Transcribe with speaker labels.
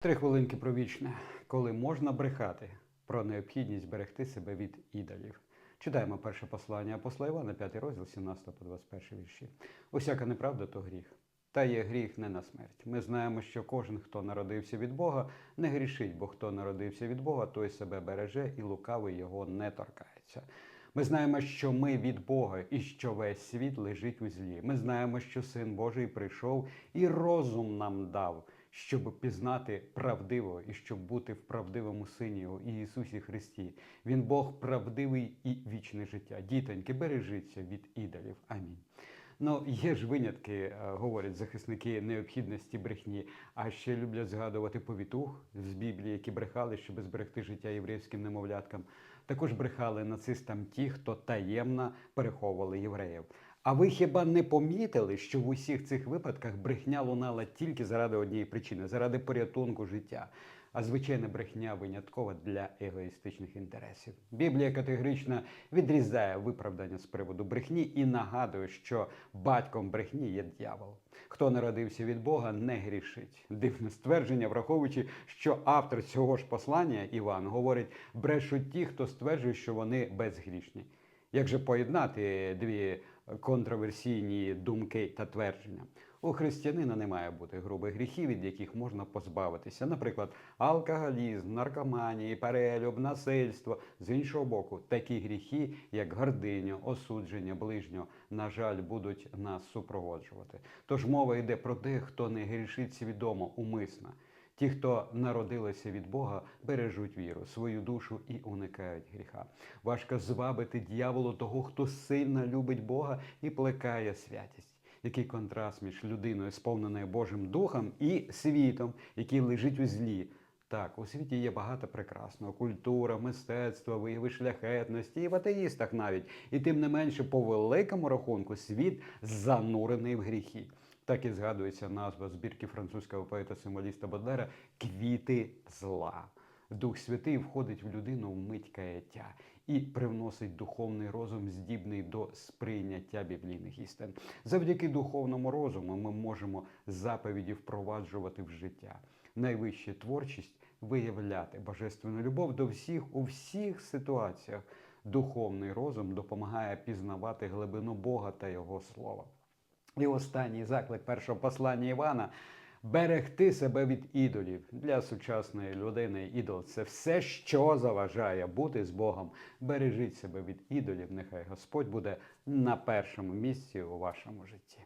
Speaker 1: Три хвилинки про вічне, коли можна брехати про необхідність берегти себе від ідолів. Читаємо перше послання апостола Івана, 5 розділ, 17 по 21 вірші. Усяка неправда то гріх. Та є гріх не на смерть. Ми знаємо, що кожен, хто народився від Бога, не грішить, бо хто народився від Бога, той себе береже і лукавий його не торкається. Ми знаємо, що ми від Бога і що весь світ лежить у злі. Ми знаємо, що Син Божий прийшов і розум нам дав, щоб пізнати правдиво і щоб бути в правдивому Сині і Ісусі Христі. Він Бог правдивий і вічне життя. Дітоньки, бережіться від ідолів. Амінь. Ну, є ж винятки, е, говорять захисники необхідності брехні, а ще люблять згадувати повітух з Біблії, які брехали, щоб зберегти життя єврейським немовляткам. Також брехали нацистам ті, хто таємно переховували євреїв. А ви хіба не помітили, що в усіх цих випадках брехня лунала тільки заради однієї причини заради порятунку життя? А звичайна брехня виняткова для егоїстичних інтересів. Біблія категорично відрізає виправдання з приводу брехні і нагадує, що батьком брехні є дьявол. Хто народився від Бога, не грішить. Дивне ствердження, враховуючи, що автор цього ж послання Іван говорить, брешуть ті, хто стверджує, що вони безгрішні. Як же поєднати дві контроверсійні думки та твердження? У християнина не має бути грубих гріхів, від яких можна позбавитися. Наприклад, алкоголізм, наркоманія, перелюб, насильство. З іншого боку, такі гріхи, як гординя, осудження ближнього, на жаль, будуть нас супроводжувати. Тож мова йде про тих, хто не грішить свідомо, умисно. Ті, хто народилися від Бога, бережуть віру, свою душу і уникають гріха. Важко звабити дьяволу того, хто сильно любить Бога і плекає святість. Який контраст між людиною, сповненою Божим Духом, і світом, який лежить у злі. Так, у світі є багато прекрасного: культура, мистецтво, вияви шляхетності, і в атеїстах навіть. І тим не менше, по великому рахунку, світ занурений в гріхи. Так і згадується назва збірки французького поета-символіста Бодлера Квіти зла. Дух Святий входить в людину в мить каяття і привносить духовний розум, здібний до сприйняття біблійних істин. Завдяки духовному розуму ми можемо заповіді впроваджувати в життя. Найвища творчість виявляти божественну любов до всіх у всіх ситуаціях. Духовний розум допомагає пізнавати глибину Бога та Його слова. І останній заклик першого послання Івана берегти себе від ідолів для сучасної людини. Ідол це все, що заважає бути з Богом. Бережіть себе від ідолів. Нехай Господь буде на першому місці у вашому житті.